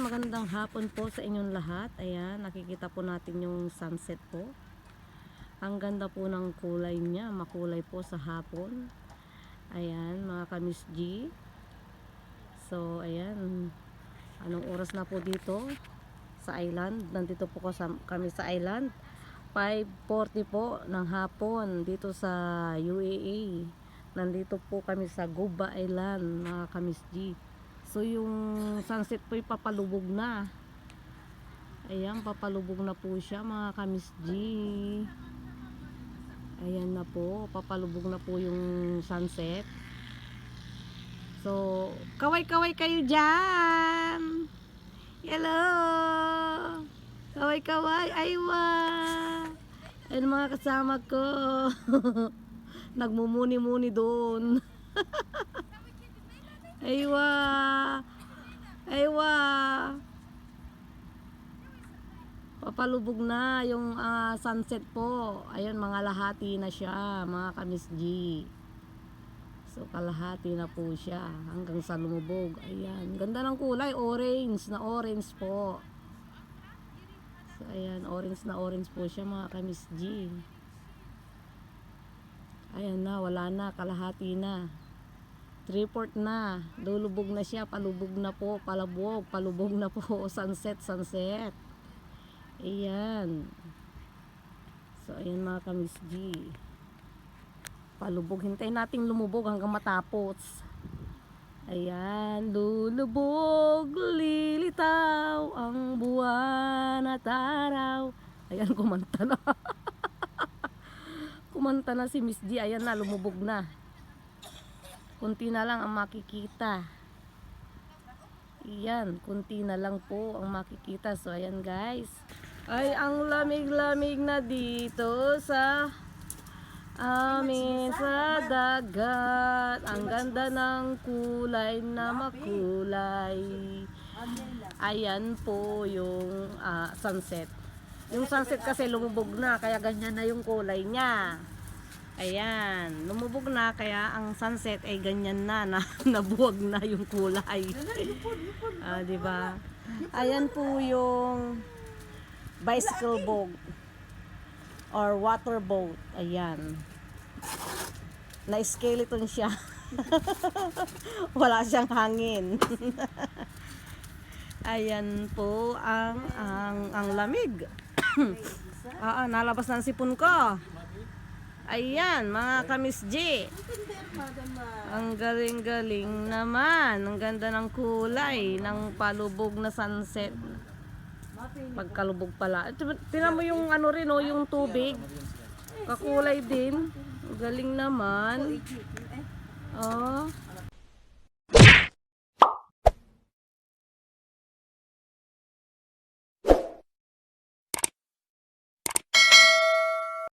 magandang hapon po sa inyong lahat. Ayan, nakikita po natin yung sunset po. Ang ganda po ng kulay niya, makulay po sa hapon. Ayan, mga kamis G. So, ayan. Anong oras na po dito sa island? Nandito po ko sa, kami sa island. 5.40 po ng hapon dito sa UAE. Nandito po kami sa Guba Island, mga kamis G. So yung sunset po papalubog na. Ayan, papalubog na po siya mga kamis G. Ayan na po, papalubog na po yung sunset. So, kaway-kaway kayo dyan! Hello! Kaway-kaway! Aywa! Ayan mga kasama ko. Nagmumuni-muni doon. Aywa! Aywa! Papalubog na yung ah, sunset po. Ayun, mga lahati na siya, mga kamis G. So, kalahati na po siya hanggang sa lumubog. Ayan, ganda ng kulay, orange na orange po. So, ayan, orange na orange po siya, mga kamis G. Ayan na, wala na, kalahati na. Three-port na. Lulubog na siya. Palubog na po. Palabog. Palubog na po. Sunset, sunset. Ayan. So, ayan mga kamis G. Palubog. Hintayin natin lumubog hanggang matapos. Ayan. Lulubog, lilitaw ang buwan at araw. Ayan, kumanta na. kumanta na si Miss G. Ayan na, lumubog na. Kunti na lang ang makikita. Iyan, kunti na lang po ang makikita. So, ayan guys. Ay, ang lamig-lamig na dito sa amin sa dagat. Ang ganda ng kulay na makulay. Ayan po yung ah, sunset. Yung sunset kasi lumubog na, kaya ganyan na yung kulay niya. Ayan, lumubog na kaya ang sunset ay ganyan na, na nabuwag na yung kulay. ah, di ba? Ayan po yung bicycle boat or water boat. Ayan. Na skeleton siya. Wala siyang hangin. Ayan po ang ang ang lamig. ah, ah, nalabas na ang sipon ko. Ayan, mga kamis J. Ang galing-galing naman. Ang ganda ng kulay ng palubog na sunset. Pagkalubog pala. Tinan mo yung ano rin, oh, yung tubig. Kakulay din. Galing naman. Oh.